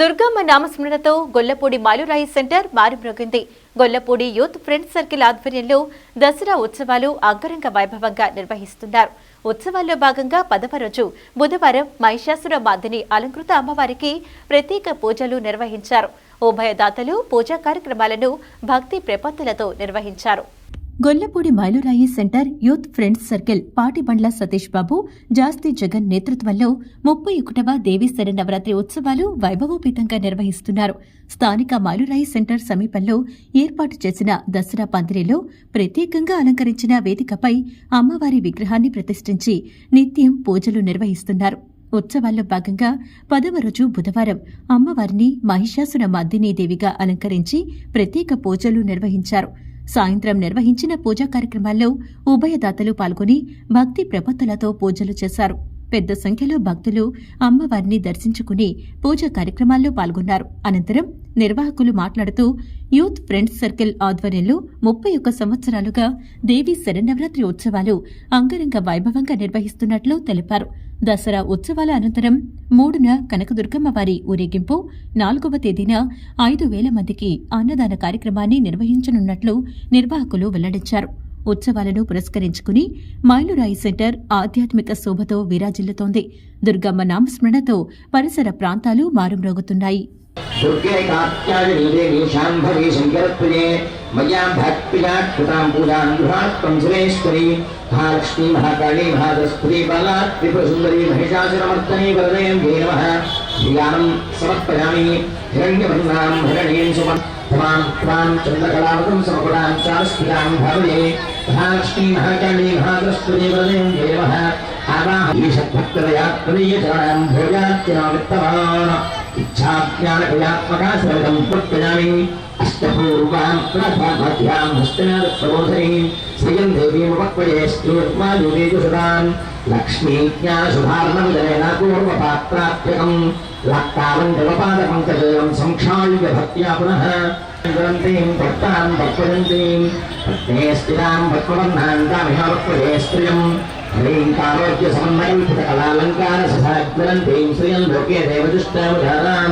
దుర్గమ్మ నామస్మరణతో గొల్లపూడి మాలురాయి సెంటర్ మారుమ్రోగింది. Gollapudi youth friends circle ఆధ్వర్యంలో దసరా ఉత్సవాలు అంగరంగ వైభవంగా నిర్వహిస్తున్నారు. ఉత్సవాల్లో భాగంగా పదవ రోజు బుధవారం మహిషాసుర మాదిని అలంకృత అమ్మవారికి ప్రత్యేక పూజలు నిర్వహించారు. ఉభయదాతలు పూజా కార్యక్రమాలను భక్తి ప్రపత్తులతో నిర్వహించారు. గొల్లపూడి మైలురాయి centre youth friends circle Patibandla Satish Babu Jasti Jagan నేతృత్వంలో ముప్పై ఒకటవ దేవీశ్వర నవరాత్రి ఉత్సవాలు వైభవోపేతంగా నిర్వహిస్తున్నారు. స్థానిక మైలురాయి సెంటర్ సమీపంలో ఏర్పాటు చేసిన దసరా పందిరిలో ప్రత్యేకంగా అలంకరించిన వేదికపై అమ్మవారి విగ్రహాన్ని ప్రతిష్ఠించి నిత్యం పూజలు నిర్వహిస్తున్నారు. ఉత్సవాల్లో భాగంగా పదవ రోజు బుధవారం అమ్మవారిని మహిషాసుర మర్దినీ దేవిగా అలంకరించి ప్రత్యేక పూజలు నిర్వహించారు. సాయంత్రం నిర్వహించిన పూజా కార్యక్రమాల్లో ఉభయదాతలు పాల్గొని భక్తి ప్రపత్తులతో పూజలు చేశారు. పెద్ద సంఖ్యలో భక్తులు అమ్మవారిని దర్శించుకుని పూజా కార్యక్రమాల్లో పాల్గొన్నారు. అనంతరం నిర్వాహకులు మాట్లాడుతూ యూత్ ఫ్రెండ్స్ సర్కిల్ ఆధ్వర్యంలో ముప్పై ఒక్క సంవత్సరాలుగా దేవి శరన్నవరాత్రి ఉత్సవాలు అంగరంగ వైభవంగా నిర్వహిస్తున్నట్లు తెలిపారు. దసరా ఉత్సవాల అనంతరం మూడున కనకదుర్గమ్మ వారి ఊరేగింపు నాలుగవ తేదీన ఐదు వేల మందికి అన్నదాన కార్యక్రమాన్ని నిర్వహించనున్నట్లు నిర్వాహకులు వెల్లడించారు. ఉత్సవాలను పురస్కరించుకుని మైలురాయి సెంటర్ ఆధ్యాత్మిక శోభతో విరాజిల్లుతోంది. దుర్గమ్మ నామస్మరణతో పరిసర ప్రాంతాలు మారుమ్రోగుతున్నాయి. मया भक्तिया कृतां पूजां गृहात् कंसुरेश्वरी महालक्ष्मी, महाकाली महादस्पति बाला त्रिपुरसुन्दरी, महिषासुरमर्दने वरदे ये नमः। ध्यानं समर्पयामि। हिरण्यभन्नां हिरण्यं सुमन्। त्वां त्वां चन्द्रकलावतं समकुलां चास्फुटां भवने महालक्ष्मी, महाकाली महादस्पति वरदे ये नमः। आवाहयीषद्भक्तदया प्रियचरणं भोजात्यनवित्तवान् इच्छाज्ञानक्रियात्मका सर्वं प्रत्यामि। अष्टपूर्वां प्रथमध्यां हस्तनादप्रबोधनीं श्रियं देवीमुपक्वये स्त्रीर्मायुवेजुषदां लक्ष्मीज्ञानसुधार्णविजयेन पूर्वपात्रात्यकं लक्तावञ्जलपादपङ्कजयं संक्षाल्य भक्त्या पुनः ग्रन्थीं भक्तां भक्वजन्तीं पत्ने स्थिरां भक्वबन्धां दामिहावक्वये स्त्रियम् ह्रीङ्कारोग्य समन्वयकलालङ्कार ससाग्रन्थीं श्रियं लोके देवदुष्टावधारां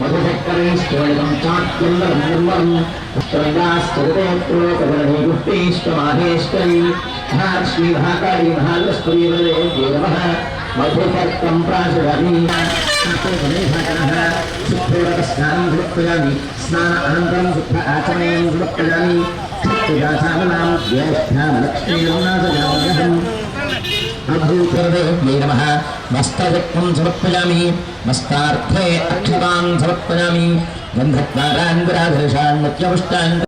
मधुशक्करैश्चोलितं चात्यन्दरं निर्मलम् पुष्टरङ्गाश्चरितयत्रोकवर्णे गुप्तेश्च माहेश्वरी महालक्ष्मी महाकाली महालक्ष्मी वदे देवः ब्रह्मभूतर्वे नमः। मस्तयत्वं समर्पयामि। समर्पयामि। गन्धत्वारान्